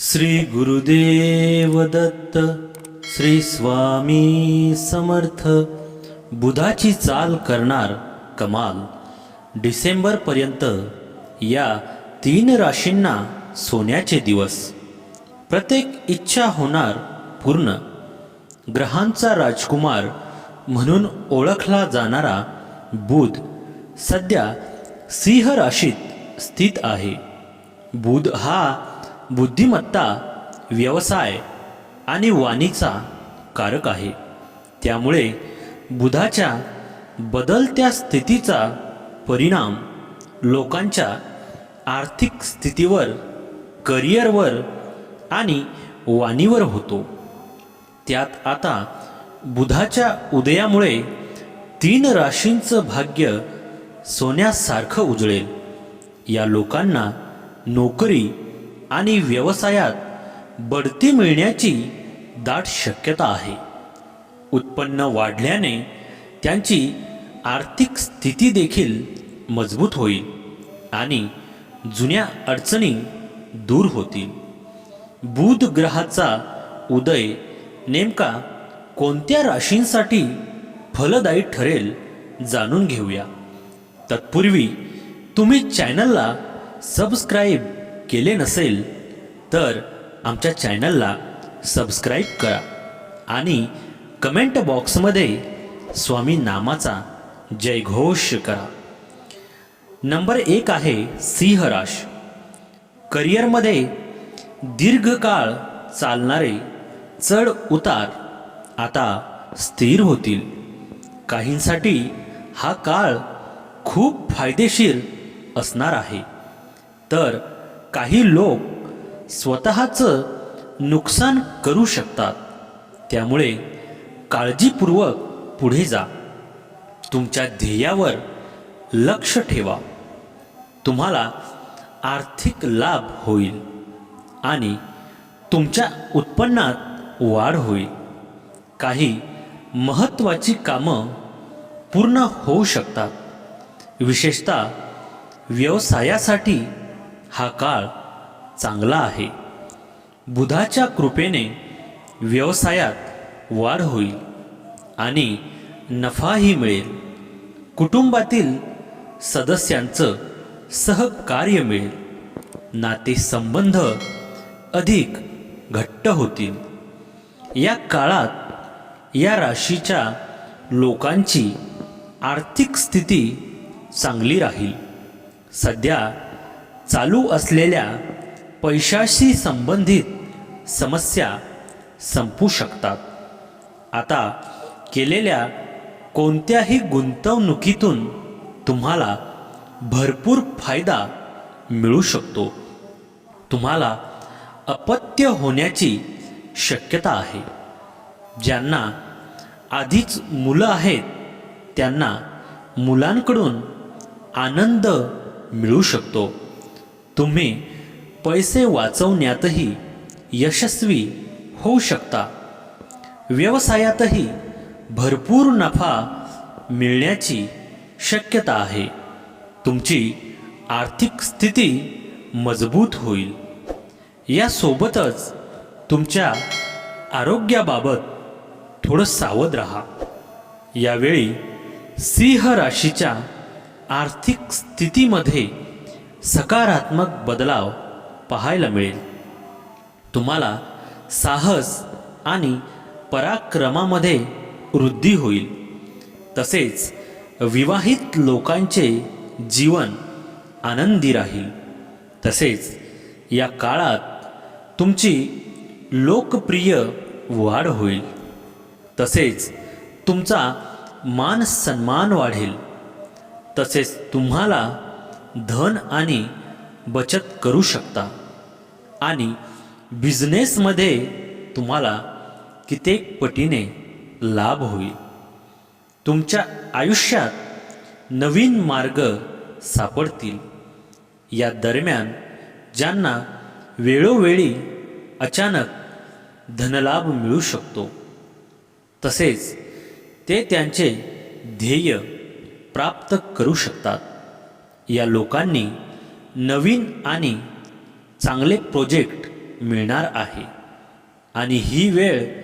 श्री गुरुदेव दत्त श्री स्वामी समर्थ. बुधाची चाल करणार कमाल. डिसेंबरपर्यंत या तीन राशींना सोन्याचे दिवस. प्रत्येक इच्छा होणार पूर्ण. ग्रहांचा राजकुमार म्हणून ओळखला जाणारा बुध सध्या सिंह राशीत स्थित आहे. बुध हा बुद्धिमत्ता व्यवसाय आणि वाणीचा कारक आहे. त्यामुळे बुधाच्या बदलत्या स्थितीचा परिणाम लोकांच्या आर्थिक स्थितीवर करिअरवर आणि वाणीवर होतो. त्यात आता बुधाच्या उदयामुळे तीन राशींचं भाग्य सोन्यासारखं उजळेल. या लोकांना नोकरी आणि व्यवसायात बढती मिळण्याची दाट शक्यता आहे. उत्पन्न वाढल्याने त्यांची आर्थिक स्थिती देखील मजबूत होईल आणि जुन्या अडचणी दूर होतील. बुध ग्रहाचा उदय नेमका कोणत्या राशींसाठी फलदायी ठरेल जाणून घेऊया. तत्पूर्वी तुम्ही चॅनलला सबस्क्राईब केले नसेल तर आमच्या चॅनलला सबस्क्राईब करा आणि कमेंट बॉक्समध्ये स्वामी नामाचा जयघोष करा. नंबर एक आहे सिंह राश करिअरमध्ये दीर्घकाळ चालणारे चढ उतार आता स्थिर होतील. काहींसाठी हा काळ खूप फायदेशीर असणार आहे. तर काही लोक स्वतःचं नुकसान करू शकतात. त्यामुळे काळजीपूर्वक पुढे जा. तुमच्या ध्येयावर लक्ष ठेवा. तुम्हाला आर्थिक लाभ होईल आणि तुमच्या उत्पन्नात वाढ होईल. काही महत्त्वाची कामं पूर्ण होऊ शकतात. विशेषतः व्यवसायासाठी हा काळ चांगला आहे. बुधाच्या कृपेने व्यवसायात वाढ होईल आणि नफाही मिळेल. कुटुंबातील सदस्यांचं सहकार्य मिळेल. नातेसंबंध अधिक घट्ट होतील. या काळात या राशीच्या लोकांची आर्थिक स्थिती चांगली राहील. सध्या चालू असलेल्या पैशाशी संबंधित समस्या संपू शकतात. आता केलेल्या कोणत्याही गुंतवणुकीतून तुम्हाला भरपूर फायदा मिळू शकतो. तुम्हाला अपत्य होण्याची शक्यता आहे. ज्यांना आधीच मुलं आहेत त्यांना मुलांकडून आनंद मिळू शकतो. तुम्ही पैसे वाचवण्यातही यशस्वी होऊ शकता. व्यवसायातही भरपूर नफा मिळण्याची शक्यता आहे. तुमची आर्थिक स्थिती मजबूत होईल. यासोबतच तुमच्या आरोग्याबाबत थोडं सावध राहा. यावेळी सिंह राशीच्या आर्थिक स्थितीमध्ये सकारात्मक बदलाव पाहायला मिळेल. तुम्हाला साहस आणि पराक्रमामध्ये वृद्धी होईल. तसेच विवाहित लोकांचे जीवन आनंदी राहील. तसेच या काळात तुमची लोकप्रिय वाढ होईल. तसेच तुमचा मान सन्मान वाढेल. तसेच तुम्हाला धन आणि बचत करू शकता. आणि बिझनेसमध्ये तुम्हाला कित्येक पटीने लाभ होईल. तुमच्या आयुष्यात नवीन मार्ग सापडतील. या दरम्यान ज्यांना वेळोवेळी अचानक धनलाभ मिळू शकतो तसेच ते त्यांचे ध्येय प्राप्त करू शकतात. या लोकांनी नवीन आणि चांगले प्रोजेक्ट मिळणार आहे. आणि ही वेळ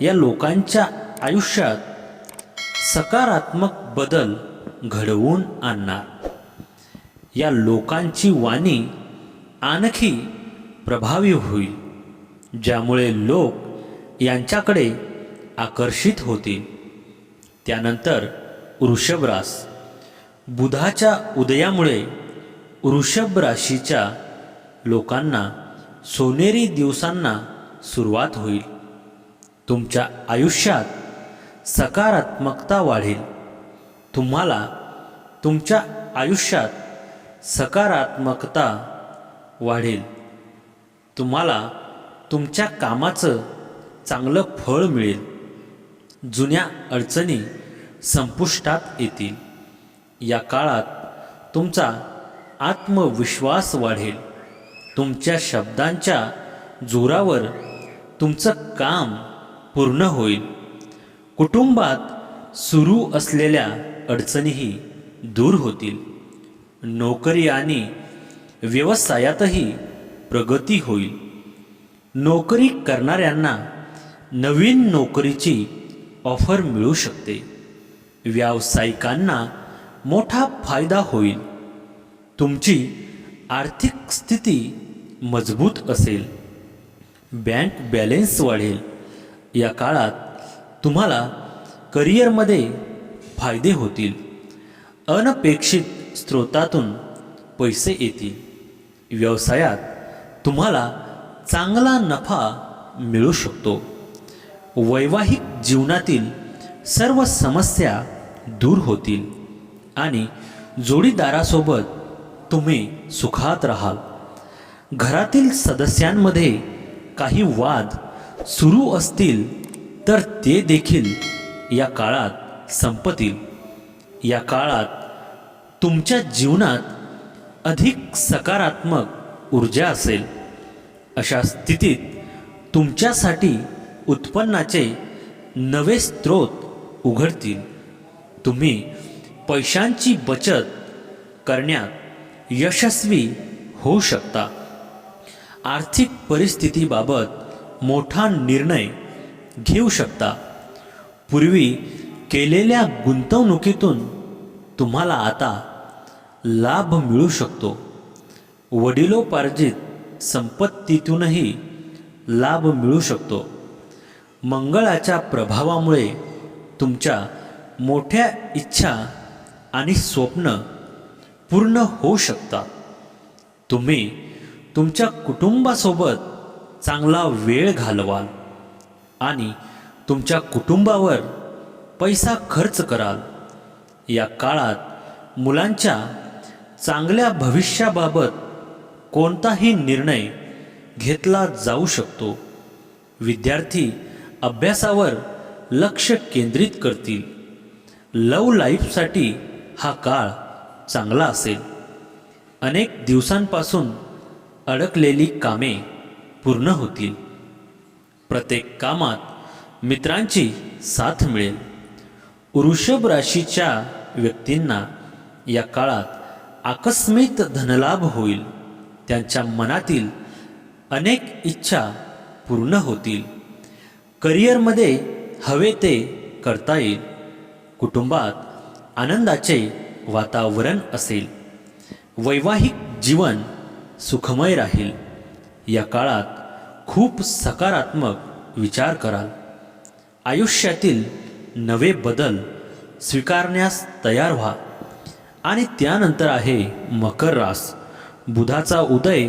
या लोकांच्या आयुष्यात सकारात्मक बदल घडवून आणणार. या लोकांची वाणी आणखी प्रभावी होईल ज्यामुळे लोक यांच्याकडे आकर्षित होतील. त्यानंतर वृषभ रास बुधाच्या उदयामुळे वृषभ राशीच्या लोकांना सोनेरी दिवसांना सुरुवात होईल. तुमच्या आयुष्यात सकारात्मकता वाढेल. तुम्हाला तुमच्या आयुष्यात सकारात्मकता वाढेल. तुम्हाला तुमच्या कामाचं चांगलं फळ मिळेल. जुन्या अडचणी संपुष्टात येतील. या काळात तुमचा आत्मविश्वास वाढेल. तुमच्या शब्दांच्या जोरावर तुमचं काम पूर्ण होईल. कुटुंबात सुरू असलेल्या अडचणीही दूर होतील. नोकरी आणि व्यवसायातही प्रगती होईल. नोकरी करणाऱ्यांना नवीन नोकरीची ऑफर मिळू शकते. व्यावसायिकांना मोठा फायदा होईल. तुमची आर्थिक स्थिती मजबूत असेल. बँक बॅलेन्स वाढेल. या काळात तुम्हाला करिअरमध्ये फायदे होतील. अनपेक्षित स्रोतातून पैसे येतील. व्यवसायात तुम्हाला चांगला नफा मिळू शकतो. वैवाहिक जीवनातील सर्व समस्या दूर होतील. आणि जोडीदारासोबत तुम्ही सुखात राहाल. घरातील सदस्यांमध्ये काही वाद सुरू असतील तर ते देखील या काळात संपतील. या काळात तुमच्या जीवनात अधिक सकारात्मक ऊर्जा असेल. अशा स्थितीत तुमच्यासाठी उत्पन्नाचे नवे स्रोत उघडतील. तुम्ही पैशांची बचत करण्यात यशस्वी होऊ शकता. आर्थिक परिस्थितीबाबत मोठा निर्णय घेऊ शकता. पूर्वी केलेल्या गुंतवणुकीतून तुम्हाला आता लाभ मिळू शकतो. वडिलोपार्जित संपत्तीतूनही लाभ मिळू शकतो. मंगळाच्या प्रभावामुळे तुमच्या मोठ्या इच्छा आणि स्वप्न पूर्ण होऊ शकतात. तुम्ही तुमच्या कुटुंबासोबत चांगला वेळ घालवाल आणि तुमच्या कुटुंबावर पैसा खर्च कराल. या काळात मुलांच्या चांगल्या भविष्याबाबत कोणताही निर्णय घेतला जाऊ शकतो. विद्यार्थी अभ्यासावर लक्ष केंद्रित करतील. लव लाईफसाठी हा काळ चांगला असेल. अनेक दिवसांपासून अडकलेली कामे पूर्ण होतील. प्रत्येक कामात मित्रांची साथ मिळेल. वृषभ राशीच्या व्यक्तींना या काळात आकस्मित धनलाभ होईल. त्यांच्या मनातील अनेक इच्छा पूर्ण होतील. करिअरमध्ये हवे ते करता येईल. कुटुंबात आनंदाचे वातावरण असेल. वैवाहिक जीवन सुखमय राहील. या काळात खूप सकारात्मक विचार कराल. आयुष्यातील नवे बदल स्वीकारण्यास तयार व्हा. आणि त्यानंतर आहे मकर रास. बुधाचा उदय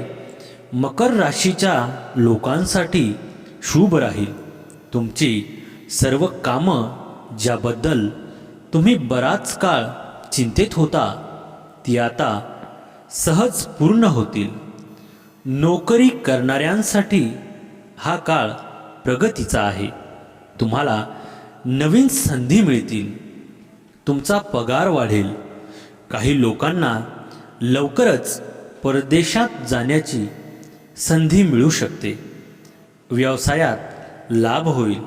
मकर राशीच्या लोकांसाठी शुभ राहील. तुमची सर्व कामं ज्याबद्दल तुम्ही बराच काळ चिंतेत होता ती आता सहज पूर्ण होतील. नोकरी करणाऱ्यांसाठी हा काळ प्रगतीचा आहे. तुम्हाला नवीन संधी मिळतील. तुमचा पगार वाढेल. काही लोकांना लवकरच परदेशात जाण्याची संधी मिळू शकते. व्यवसायात लाभ होईल.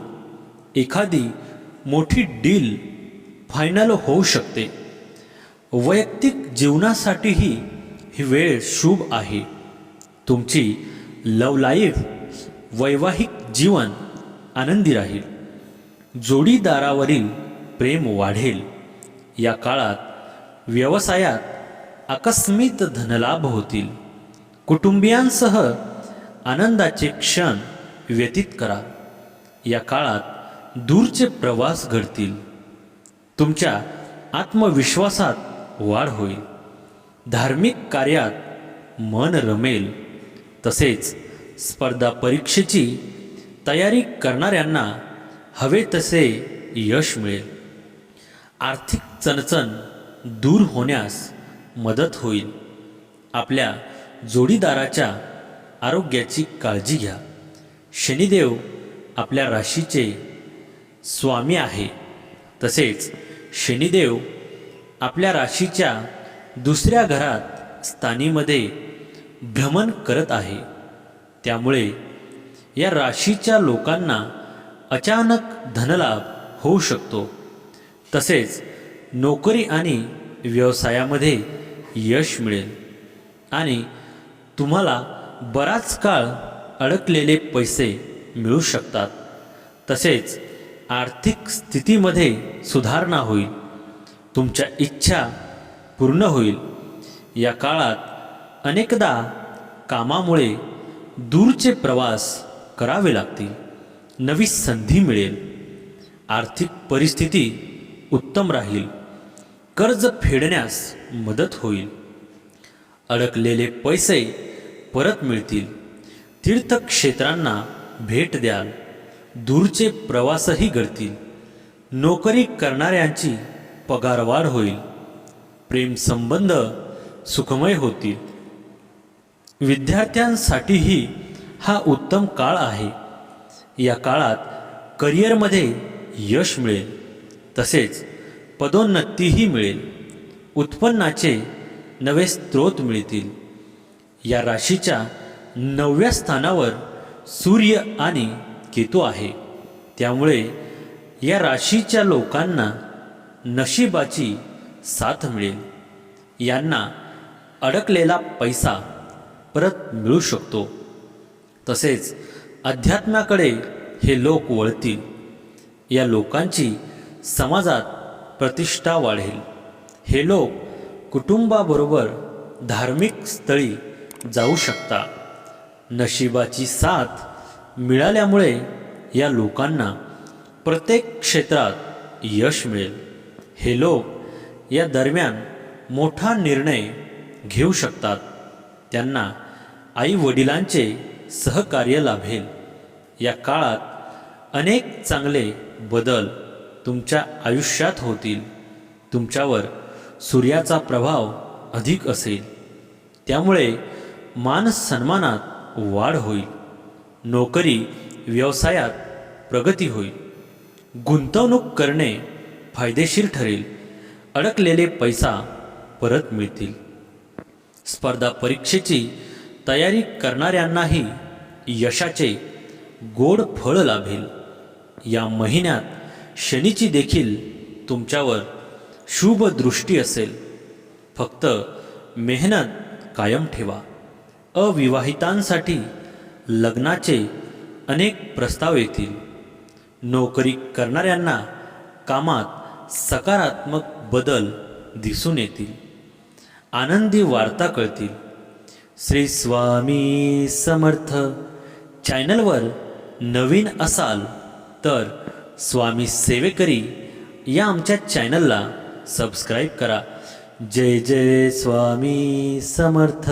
एखादी मोठी डील फायनल होऊ शकते. वैयक्तिक जीवनासाठीही ही वेळ शुभ आहे. तुमची लव लाईफ वैवाहिक जीवन आनंदी राहील. जोडीदारावरील प्रेम वाढेल. या काळात व्यवसायात आकस्मित धनलाभ होतील. कुटुंबियांसह आनंदाचे क्षण व्यतीत करा. या काळात दूरचे प्रवास घडतील. तुमच्या आत्मविश्वासात वाढ होईल. धार्मिक कार्यात मन रमेल. तसेच स्पर्धा परीक्षेची तयारी करणाऱ्यांना हवे तसे यश मिळेल. आर्थिक चणचण दूर होण्यास मदत होईल. आपल्या जोडीदाराच्या आरोग्याची काळजी घ्या. शनिदेव आपल्या राशीचे स्वामी आहे. तसेच शनिदेव आपल्या राशीच्या दुसऱ्या घरात स्थानीमध्ये भ्रमण करत आहे. त्यामुळे या राशीच्या लोकांना अचानक धनलाभ होऊ शकतो. तसेच नोकरी आणि व्यवसायामध्ये यश मिळेल. आणि तुम्हाला बराच काळ अडकलेले पैसे मिळू शकतात. तसेच आर्थिक स्थितीमध्ये सुधारणा होईल. तुमच्या इच्छा पूर्ण होईल. या काळात अनेकदा कामामुळे दूरचे प्रवास करावे लागतील. नवी संधी मिळेल. आर्थिक परिस्थिती उत्तम राहील. कर्ज फेडण्यास मदत होईल. अडकलेले पैसे परत मिळतील. तीर्थक्षेत्रांना भेट द्याल. दूरचे प्रवासही घडतील. नोकरी करणाऱ्यांची पगारवाढ होईल. प्रेमसंबंध सुखमय होतील. विद्यार्थ्यांसाठीही हा उत्तम काळ आहे. या काळात करिअरमध्ये यश मिळेल. तसेच पदोन्नतीही मिळेल. उत्पन्नाचे नवे स्रोत मिळतील. या राशीच्या नवव्या स्थानावर सूर्य आणि केतू आहे. त्यामुळे या राशीच्या लोकांना नशिबाची साथ मिळेल. यांना अडकलेला पैसा परत मिळू शकतो. तसेच अध्यात्माकडे हे लोक वळतील. या लोकांची समाजात प्रतिष्ठा वाढेल. हे लोक कुटुंबाबरोबर धार्मिक स्थळी जाऊ शकता. नशिबाची साथ मिळाल्यामुळे या लोकांना प्रत्येक क्षेत्रात यश मिळेल. हे लोक या दरम्यान मोठा निर्णय घेऊ शकतात. त्यांना आई वडिलांचे सहकार्य लाभेल. या काळात अनेक चांगले बदल तुमच्या आयुष्यात होतील. तुमच्यावर सूर्याचा प्रभाव अधिक असेल. त्यामुळे मानसन्मानात वाढ होईल. नोकरी व्यवसायात प्रगती होईल. गुंतवणूक करणे फायदेशीर ठरेल. अडकलेले पैसा परत मिळतील. स्पर्धा परीक्षेची तयारी करणाऱ्यांनाही यशाचे गोड फळ लाभेल. या महिन्यात शनीची देखील तुमच्यावर शुभ दृष्टी असेल. फक्त मेहनत कायम ठेवा. अविवाहितांसाठी लग्नाचे अनेक प्रस्ताव येतील. नोकरी करणाऱ्यांना कामात सकारात्मक बदल दिसून येतील. आनंदी वार्ता कळतील. श्री स्वामी समर्थ चॅनलवर नवीन असाल तर स्वामी सेवेकरी या आमच्या चॅनलला सबस्क्राईब करा. जय जय स्वामी समर्थ.